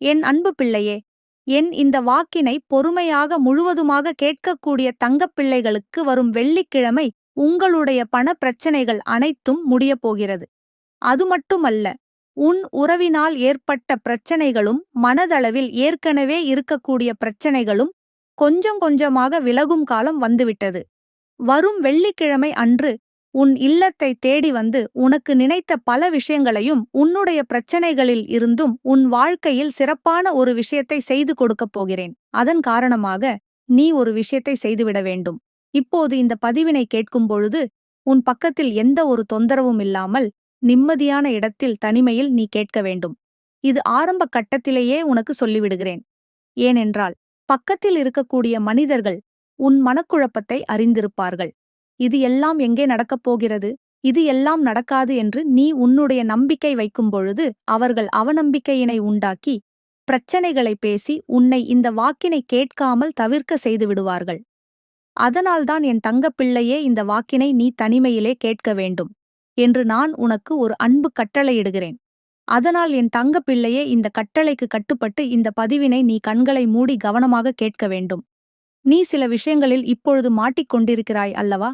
என் அன்பு பிள்ளையே என் இந்த வாக்கினை பொறுமையாக முழுவதுமாக கேட்கக்கூடிய தங்கப் பிள்ளைகளுக்கு வரும் வெள்ளிக்கிழமை உங்களுடைய பண பிரச்சனைகள் அனைத்தும் முடியப் போகிறது. அது மட்டுமல்ல உன் உறவினால் ஏற்பட்ட பிரச்சனைகளும் மனதளவில் ஏற்கனவே இருக்கக்கூடிய பிரச்சனைகளும் கொஞ்சம் கொஞ்சமாக விலகும் காலம் வந்துவிட்டது. வரும் வெள்ளிக்கிழமை அன்று உன் இல்லத்தை தேடி வந்து உனக்கு நினைத்த பல விஷயங்களையும் உன்னுடைய பிரச்சனைகளில் இருந்தும் உன் வாழ்க்கையில் சிறப்பான ஒரு விஷயத்தை செய்து கொடுக்கப் போகிறேன். அதன் காரணமாக நீ ஒரு விஷயத்தை செய்துவிட வேண்டும். இப்போது இந்த பதிவினை கேட்கும் பொழுது உன் பக்கத்தில் எந்த ஒரு தொந்தரவும் இல்லாமல் நிம்மதியான இடத்தில் தனிமையில் நீ கேட்க வேண்டும். இது ஆரம்ப கட்டத்திலேயே உனக்கு சொல்லிவிடுகிறேன். ஏனென்றால் பக்கத்தில் இருக்கக்கூடிய மனிதர்கள் உன் மனக்குழப்பத்தை அறிந்திருப்பார்கள். இது எல்லாம் எங்கே நடக்கப் போகிறது? இது எல்லாம் நடக்காது என்று நீ உன்னுடைய நம்பிக்கை வைக்கும் பொழுது அவர்கள் அவநம்பிக்கையினை உண்டாக்கி பிரச்சனைகளை பேசி உன்னை இந்த வாக்கினை கேட்காமல் தவிர்க்க செய்து விடுவார்கள். அதனால்தான் என் தங்கப்பிள்ளையே இந்த வாக்கினை நீ தனிமையிலே கேட்க வேண்டும் என்று நான் உனக்கு ஒரு அன்பு கட்டளையிடுகிறேன். அதனால் என் தங்கப்பிள்ளையே இந்த கட்டளைக்கு கட்டுப்பட்டு இந்த பதிவினை நீ கண்களை மூடி கவனமாக கேட்க வேண்டும். நீ சில விஷயங்களில் இப்பொழுது மாட்டிக்கொண்டிருக்கிறாய் அல்லவா?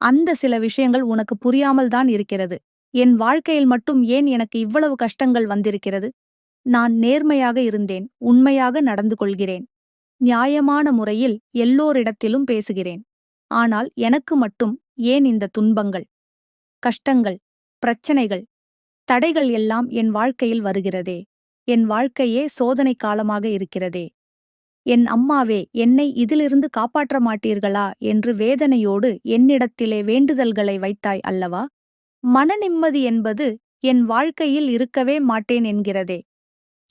அந்த சில விஷயங்கள் உனக்கு புரியாமல் தான் இருக்கிறது. என் வாழ்க்கையில் மட்டும் ஏன் எனக்கு இவ்வளவு கஷ்டங்கள் வந்திருக்கிறது? நான் நேர்மையாக இருந்தேன் உண்மையாக நடந்து கொள்கிறேன். நியாயமான முறையில் எல்லோரிடத்திலும் பேசுகிறேன். ஆனால் எனக்கு மட்டும் ஏன் இந்த துன்பங்கள்? கஷ்டங்கள் பிரச்சனைகள் தடைகள் எல்லாம் என் வாழ்க்கையில் வருகிறதே. என் வாழ்க்கையே சோதனை காலமாக இருக்கிறதே. என் அம்மாவே என்னை இதிலிருந்து காப்பாற்ற மாட்டீர்களா என்று வேதனையோடு என்னிடத்திலே வேண்டுதல்களை வைத்தாய் அல்லவா? மன நிம்மதி என்பது என் வாழ்க்கையில் இருக்கவே மாட்டேன் என்கிறதே.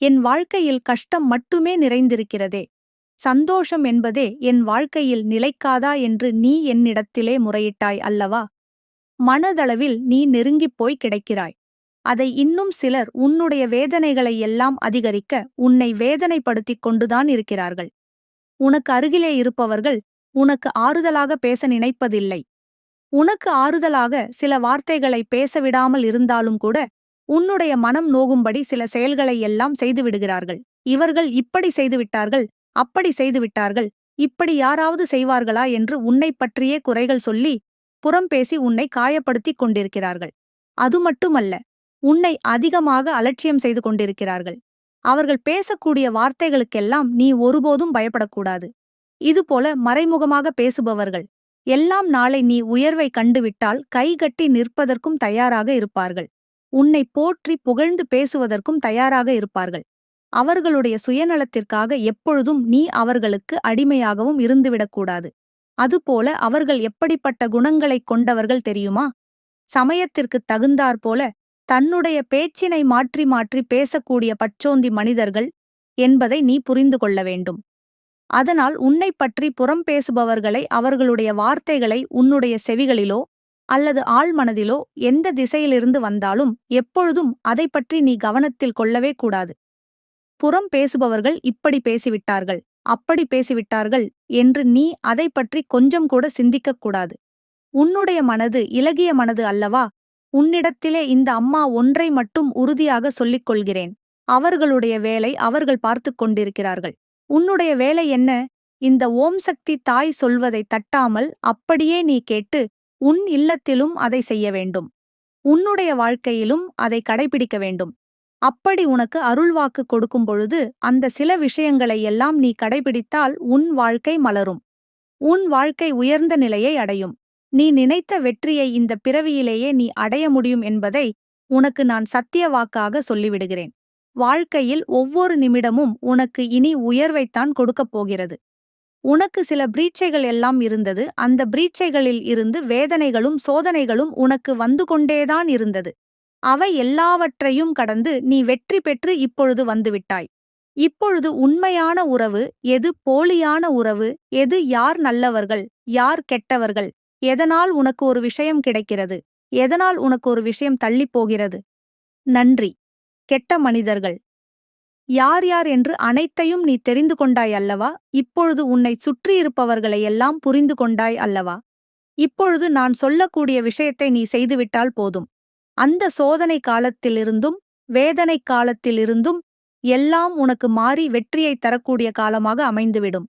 என் வாழ்க்கையில் கஷ்டம் மட்டுமே நிறைந்திருக்கிறதே. சந்தோஷம் என்பதே என் வாழ்க்கையில் நிலைக்காதா என்று நீ என்னிடத்திலே முறையிட்டாய் அல்லவா? மனதளவில் நீ நெருங்கிப் போய் கிடைக்கிறாய். அதை இன்னும் சிலர் உன்னுடைய வேதனைகளை எல்லாம் அதிகரிக்க உன்னை வேதனைப்படுத்திக் கொண்டுதான் இருக்கிறார்கள். உனக்கு அருகிலே இருப்பவர்கள் உனக்கு ஆறுதலாக பேச நினைப்பதில்லை. உனக்கு ஆறுதலாக சில வார்த்தைகளை பேசவிடாமல் இருந்தாலும் கூட உன்னுடைய மனம் நோகும்படி சில செயல்களை எல்லாம் செய்துவிடுகிறார்கள். இவர்கள் இப்படி செய்துவிட்டார்கள் அப்படி செய்துவிட்டார்கள் இப்படி யாராவது செய்வார்களா என்று உன்னை பற்றியே குறைகள் சொல்லி புறம் பேசி உன்னை காயப்படுத்திக் கொண்டிருக்கிறார்கள். அது மட்டுமல்ல உன்னை அதிகமாக அலட்சியம் செய்து கொண்டிருக்கிறார்கள். அவர்கள் பேசக்கூடிய வார்த்தைகளுக்கெல்லாம் நீ ஒருபோதும் பயப்படக்கூடாது. இதுபோல மறைமுகமாக பேசுபவர்கள் எல்லாம் நாளை நீ உயர்வை கண்டுவிட்டால் கைகட்டி நிற்பதற்கும் தயாராக இருப்பார்கள். உன்னை போற்றி புகழ்ந்து பேசுவதற்கும் தயாராக இருப்பார்கள். அவர்களுடைய சுயநலத்திற்காக எப்பொழுதும் நீ அவர்களுக்கு அடிமையாகவும் இருந்துவிடக்கூடாது. அதுபோல அவர்கள் எப்படிப்பட்ட குணங்களைக் கொண்டவர்கள் தெரியுமா? சமயத்திற்குத் தகுந்தாற்போல தன்னுடைய பேச்சினை மாற்றி மாற்றி பேசக்கூடிய பச்சோந்தி மனிதர்கள் என்பதை நீ புரிந்து கொள்ள வேண்டும். அதனால் உன்னை பற்றி புறம் பேசுபவர்களை அவர்களுடைய வார்த்தைகளை உன்னுடைய செவிகளிலோ அல்லது ஆழ்மனதிலோ எந்த திசையிலிருந்து வந்தாலும் எப்பொழுதும் அதை பற்றி நீ கவனத்தில் கொள்ளவே கூடாது. புறம் பேசுபவர்கள் இப்படி பேசிவிட்டார்கள் அப்படி பேசிவிட்டார்கள் என்று நீ அதை பற்றி கொஞ்சம் கூட சிந்திக்கக் கூடாது. உன்னுடைய மனது இலகிய மனது அல்லவா? உன்னிடத்திலே இந்த அம்மா ஒன்றை மட்டும் உறுதியாக சொல்லிக் கொள்கிறேன். அவர்களுடைய வேலை அவர்கள் பார்த்து கொண்டிருக்கிறார்கள். உன்னுடைய வேலை என்ன? இந்த ஓம் சக்தி தாய் சொல்வதை தட்டாமல் அப்படியே நீ கேட்டு உன் இல்லத்திலும் அதை செய்ய வேண்டும். உன்னுடைய வாழ்க்கையிலும் அதை கடைபிடிக்க வேண்டும். அப்படி உனக்கு அருள்வாக்கு கொடுக்கும் பொழுது அந்த சில விஷயங்களை எல்லாம் நீ கடைபிடித்தால் உன் வாழ்க்கை மலரும். உன் வாழ்க்கை உயர்ந்த நிலையை அடையும். நீ நினைத்த வெற்றியை இந்த பிறவியிலேயே நீ அடைய முடியும் என்பதை உனக்கு நான் சத்திய வாக்காக சொல்லிவிடுகிறேன். வாழ்க்கையில் ஒவ்வொரு நிமிடமும் உனக்கு இனி உயர்வைத்தான் கொடுக்கப் போகிறது. உனக்கு சில பிரீட்சைகள் எல்லாம் இருந்தது. அந்த பிரீட்சைகளில் இருந்து வேதனைகளும் சோதனைகளும் உனக்கு வந்து கொண்டேதான் இருந்தது. அவை எல்லாவற்றையும் கடந்து நீ வெற்றி பெற்று இப்பொழுது வந்துவிட்டாய். இப்பொழுது உண்மையான உறவு எது போலியான உறவு எது யார் நல்லவர்கள் யார் கெட்டவர்கள் எதனால் உனக்கு ஒரு விஷயம் கிடைக்கிறது? எதனால் உனக்கு ஒரு விஷயம் தள்ளிப் போகிறது? நன்றி. கெட்ட மனிதர்கள். யார் யார் என்று அனைத்தையும் நீ தெரிந்து கொண்டாய் அல்லவா? இப்பொழுது உன்னை சுற்றியிருப்பவர்களை எல்லாம் புரிந்து கொண்டாய் அல்லவா? இப்பொழுது நான் சொல்லக்கூடிய விஷயத்தை நீ செய்துவிட்டால் போதும். அந்த சோதனை காலத்திலிருந்தும் வேதனை காலத்திலிருந்தும் எல்லாம் உனக்கு மாறி வெற்றியைத் தரக்கூடிய காலமாக அமைந்துவிடும்.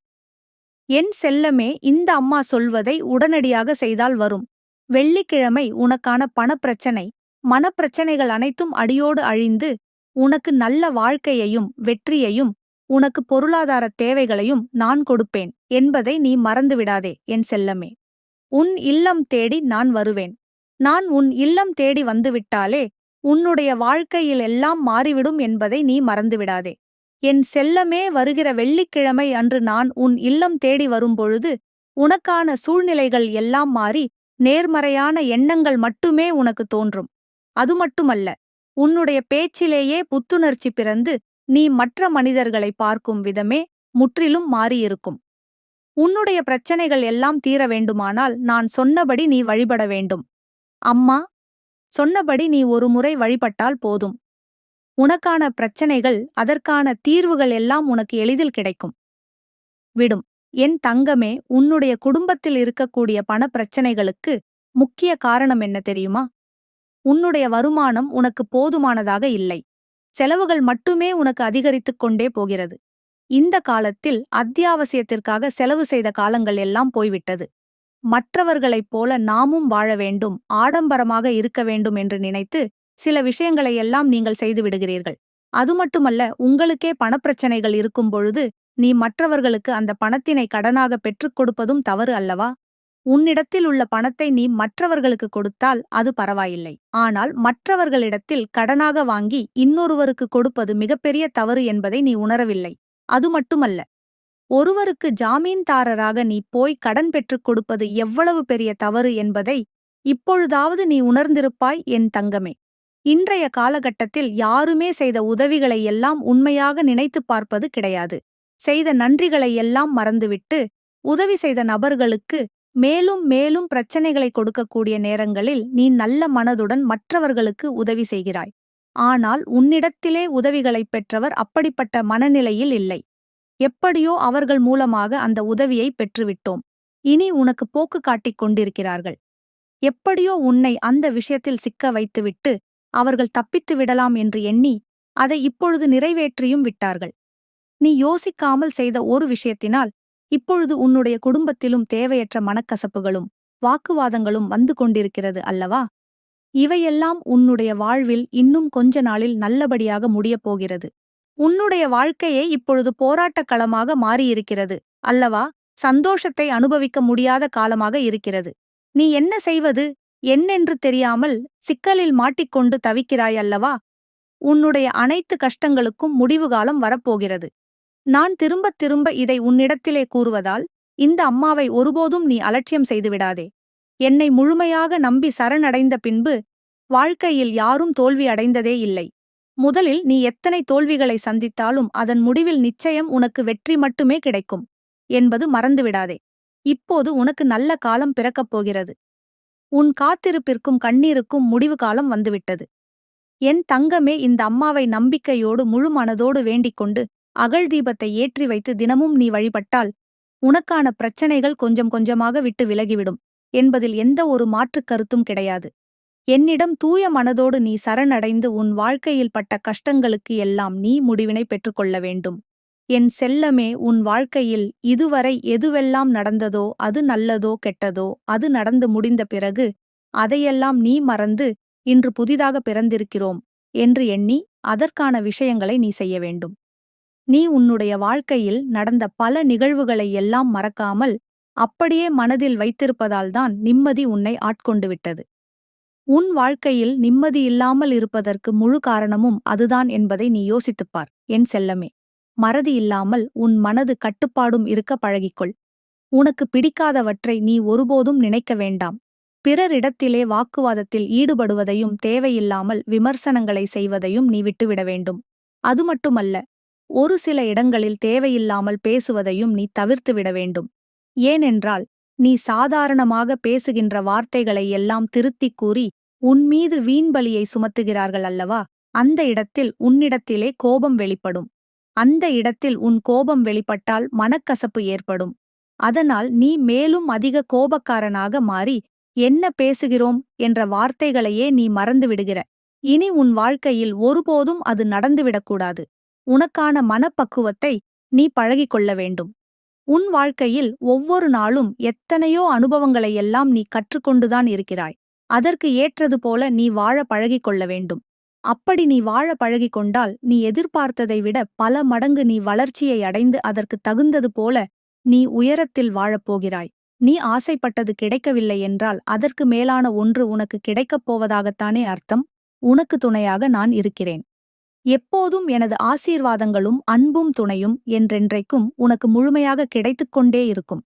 என் செல்லமே இந்த அம்மா சொல்வதை உடனடியாக செய்தால் வரும். வெள்ளிக்கிழமை உனக்கான பணப்பிரச்சனை. மனப்பிரச்சனைகள் அனைத்தும் அடியோடு அழிந்து உனக்கு நல்ல வாழ்க்கையையும் வெற்றியையும் உனக்கு பொருளாதார தேவைகளையும் நான் கொடுப்பேன் என்பதை நீ மறந்துவிடாதே என் செல்லமே. உன் இல்லம் தேடி நான் வருவேன். நான் உன் இல்லம் தேடி வந்துவிட்டாலே உன்னுடைய வாழ்க்கையில் எல்லாம் மாறிவிடும் என்பதை நீ மறந்துவிடாதே. என் செல்லமே வருகிற வெள்ளிக்கிழமை அன்று நான் உன் இல்லம் தேடி வரும்பொழுது உனக்கான சூழ்நிலைகள் எல்லாம் மாறி நேர்மறையான எண்ணங்கள் மட்டுமே உனக்கு தோன்றும். அது மட்டுமல்ல உன்னுடைய பேச்சிலேயே புத்துணர்ச்சி பிறந்து நீ மற்ற மனிதர்களை பார்க்கும் விதமே முற்றிலும் மாறியிருக்கும். உன்னுடைய பிரச்சனைகள் எல்லாம் தீர வேண்டுமானால் நான் சொன்னபடி நீ வழிபட வேண்டும். அம்மா சொன்னபடி நீ ஒரு முறை வழிபட்டால் போதும். உனக்கான பிரச்சனைகள் அதற்கான தீர்வுகள் எல்லாம் உனக்கு எளிதில் கிடைக்கும். விடும். என் தங்கமே உன்னுடைய குடும்பத்தில் இருக்கக்கூடிய பணப்பிரச்சனைகளுக்கு முக்கிய காரணம் என்ன தெரியுமா? உன்னுடைய வருமானம் உனக்கு போதுமானதாக இல்லை. செலவுகள் மட்டுமே உனக்கு அதிகரித்துக் கொண்டே போகிறது. இந்த காலத்தில் அத்தியாவசியத்திற்காக செலவு செய்த காலங்கள் எல்லாம் போய்விட்டது. மற்றவர்களைப் போல நாமும் வாழ வேண்டும் ஆடம்பரமாக இருக்க வேண்டும் என்று நினைத்து சில விஷயங்களை எல்லாம் நீங்கள் செய்து விடுகிறீர்கள். அது மட்டுமல்ல உங்களுக்கே பணப்பிரச்சனைகள் இருக்கும் பொழுது நீ மற்றவர்களுக்கு அந்த பணத்தினை கடனாக பெற்றுக் கொடுப்பதும் தவறு அல்லவா? உன்னிடத்தில் உள்ள பணத்தை நீ மற்றவர்களுக்கு கொடுத்தால் அது பரவாயில்லை. ஆனால் மற்றவர்களிடத்தில் கடனாக வாங்கி இன்னொருவருக்கு கொடுப்பது மிகப்பெரிய தவறு என்பதை நீ உணரவில்லை. அது மட்டுமல்ல ஒருவருக்கு ஜாமீன்தாரராக நீ போய் கடன் பெற்றுக் கொடுப்பது எவ்வளவு பெரிய தவறு என்பதை இப்பொழுதாவது நீ உணர்ந்திருப்பாய் என் தங்கமே. இன்றைய காலகட்டத்தில் யாருமே செய்த உதவிகளை எல்லாம் உண்மையாக நினைத்துப் பார்ப்பது கிடையாது. செய்த நன்றிகளை எல்லாம் மறந்துவிட்டு உதவி செய்த நபர்களுக்கு மேலும் மேலும் பிரச்சனைகளை கொடுக்கக்கூடிய நேரங்களில் நீ நல்ல மனதுடன் மற்றவர்களுக்கு உதவி செய்கிறாய். ஆனால் உன்னிடத்திலே உதவிகளைப் பெற்றவர் அப்படிப்பட்ட மனநிலையில் இல்லை. எப்படியோ அவர்கள் மூலமாக அந்த உதவியை பெற்றுவிட்டோம். இனி உனக்கு போக்கு காட்டிக் கொண்டிருக்கிறார்கள். எப்படியோ உன்னை அந்த விஷயத்தில் சிக்க வைத்துவிட்டு அவர்கள் தப்பித்து விடலாம் என்று எண்ணி அதை இப்பொழுது நிறைவேற்றியும் விட்டார்கள். நீ யோசிக்காமல் செய்த ஒரு விஷயத்தினால் இப்பொழுது உன்னுடைய குடும்பத்திலும் தேவையற்ற மனக்கசப்புகளும் வாக்குவாதங்களும் வந்து கொண்டிருக்கிறது அல்லவா? இவையெல்லாம் உன்னுடைய வாழ்வில் இன்னும் கொஞ்ச நாளில் நல்லபடியாக முடியப் போகிறது. உன்னுடைய வாழ்க்கையே இப்பொழுது போராட்டக் களமாக மாறியிருக்கிறது அல்லவா? சந்தோஷத்தை அனுபவிக்க முடியாத காலமாக இருக்கிறது. நீ என்ன செய்வது? என்னென்று தெரியாமல் சிக்கலில் மாட்டிக்கொண்டு தவிக்கிறாய் அல்லவா? உன்னுடைய அனைத்து கஷ்டங்களுக்கும் முடிவு காலம் வரப்போகிறது. நான் திரும்பத் திரும்ப இதை உன்னிடத்திலே கூறுவதால் இந்த அம்மாவை ஒருபோதும் நீ அலட்சியம் செய்துவிடாதே என்னை முழுமையாக நம்பி சரணடைந்த பின்பு வாழ்க்கையில் யாரும் தோல்வி அடைந்ததே இல்லை. முதலில் நீ எத்தனை தோல்விகளை சந்தித்தாலும் அதன் முடிவில் நிச்சயம் உனக்கு வெற்றி மட்டுமே கிடைக்கும் என்பது மறந்துவிடாதே. இப்போது உனக்கு நல்ல காலம் பிறக்கப் போகிறது. உன் காத்திருப்பிற்கும் கண்ணீருக்கும் முடிவு காலம் வந்துவிட்டது. என் தங்கமே இந்த அம்மாவை நம்பிக்கையோடு முழு மனதோடு வேண்டிக் கொண்டு அகழ் தீபத்தை ஏற்றி வைத்து தினமும் நீ வழிபட்டால் உனக்கான பிரச்சனைகள் கொஞ்சம் கொஞ்சமாக விட்டு விலகிவிடும் என்பதில் எந்த ஒரு மாற்றுக் கருத்தும் கிடையாது. என்னிடம் தூய மனதோடு நீ சரணடைந்து உன் வாழ்க்கையில் பட்ட கஷ்டங்களுக்கு எல்லாம் நீ முடிவினை பெற்றுக்கொள்ள வேண்டும். என் செல்லமே உன் வாழ்க்கையில் இதுவரை எதுவெல்லாம் நடந்ததோ அது நல்லதோ கெட்டதோ அது நடந்து முடிந்த பிறகு அதையெல்லாம் நீ மறந்து இன்று புதிதாக பிறந்திருக்கிறோம் என்று எண்ணி அதற்கான விஷயங்களை நீ செய்ய வேண்டும். நீ உன்னுடைய வாழ்க்கையில் நடந்த பல நிகழ்வுகளை எல்லாம் மறக்காமல் அப்படியே மனதில் வைத்திருப்பதால்தான் நிம்மதி உன்னை ஆட்கொண்டு விட்டது. உன் வாழ்க்கையில் நிம்மதி இல்லாமல் இருப்பதற்கு முழு காரணமும் அதுதான் என்பதை நீ யோசித்துப்பார் என் செல்லமே. மறதி இல்லாமல் உன் மனது கட்டுப்பாடும் இருக்க பழகிக்கொள். உனக்கு பிடிக்காதவற்றை நீ ஒருபோதும் நினைக்க வேண்டாம். பிறரிடத்திலே வாக்குவாதத்தில் ஈடுபடுவதையும் தேவையில்லாமல் விமர்சனங்களை செய்வதையும் நீ விட்டுவிட வேண்டும். அது மட்டுமல்ல ஒரு சில இடங்களில் தேவையில்லாமல் பேசுவதையும் நீ தவிர்த்துவிட வேண்டும். ஏனென்றால் நீ சாதாரணமாக பேசுகின்ற வார்த்தைகளை எல்லாம் திருத்திக் கூறி உன்மீது வீண்பலியை சுமத்துகிறார்கள் அல்லவா? அந்த இடத்தில் உன்னிடத்திலே கோபம் வெளிப்படும். அந்த இடத்தில் உன் கோபம் வெளிப்பட்டால் மனக்கசப்பு ஏற்படும். அதனால் நீ மேலும் அதிக கோபக்காரனாக மாறி என்ன பேசுகிறோம்? என்ற வார்த்தைகளையே நீ மறந்துவிடுகிற இனி உன் வாழ்க்கையில் ஒருபோதும் அது நடந்துவிடக்கூடாது உனக்கான மனப்பக்குவத்தை நீ பழகிக் கொள்ள வேண்டும். உன் வாழ்க்கையில் ஒவ்வொரு நாளும் எத்தனையோ அனுபவங்களையெல்லாம் நீ கற்றுக்கொண்டுதான் இருக்கிறாய். அதற்கு ஏற்றது போல நீ வாழ பழகிக் கொள்ள வேண்டும். அப்படி நீ வாழ பழகிக் கொண்டால் நீ எதிர்பார்த்ததை விட பல மடங்கு நீ வளர்ச்சியை அடைந்து அதற்கு தகுந்தது போல நீ உயரத்தில் வாழப்போகிறாய் நீ ஆசைப்பட்டது கிடைக்கவில்லை என்றால் அதற்கு மேலான ஒன்று உனக்கு கிடைக்கப் போவதாகத்தானே அர்த்தம்? உனக்கு துணையாக நான் இருக்கிறேன். எப்போதும் எனது ஆசீர்வாதங்களும் அன்பும் துணையும் என்றென்றைக்கும் உனக்கு முழுமையாக கிடைத்துக்கொண்டே இருக்கும்.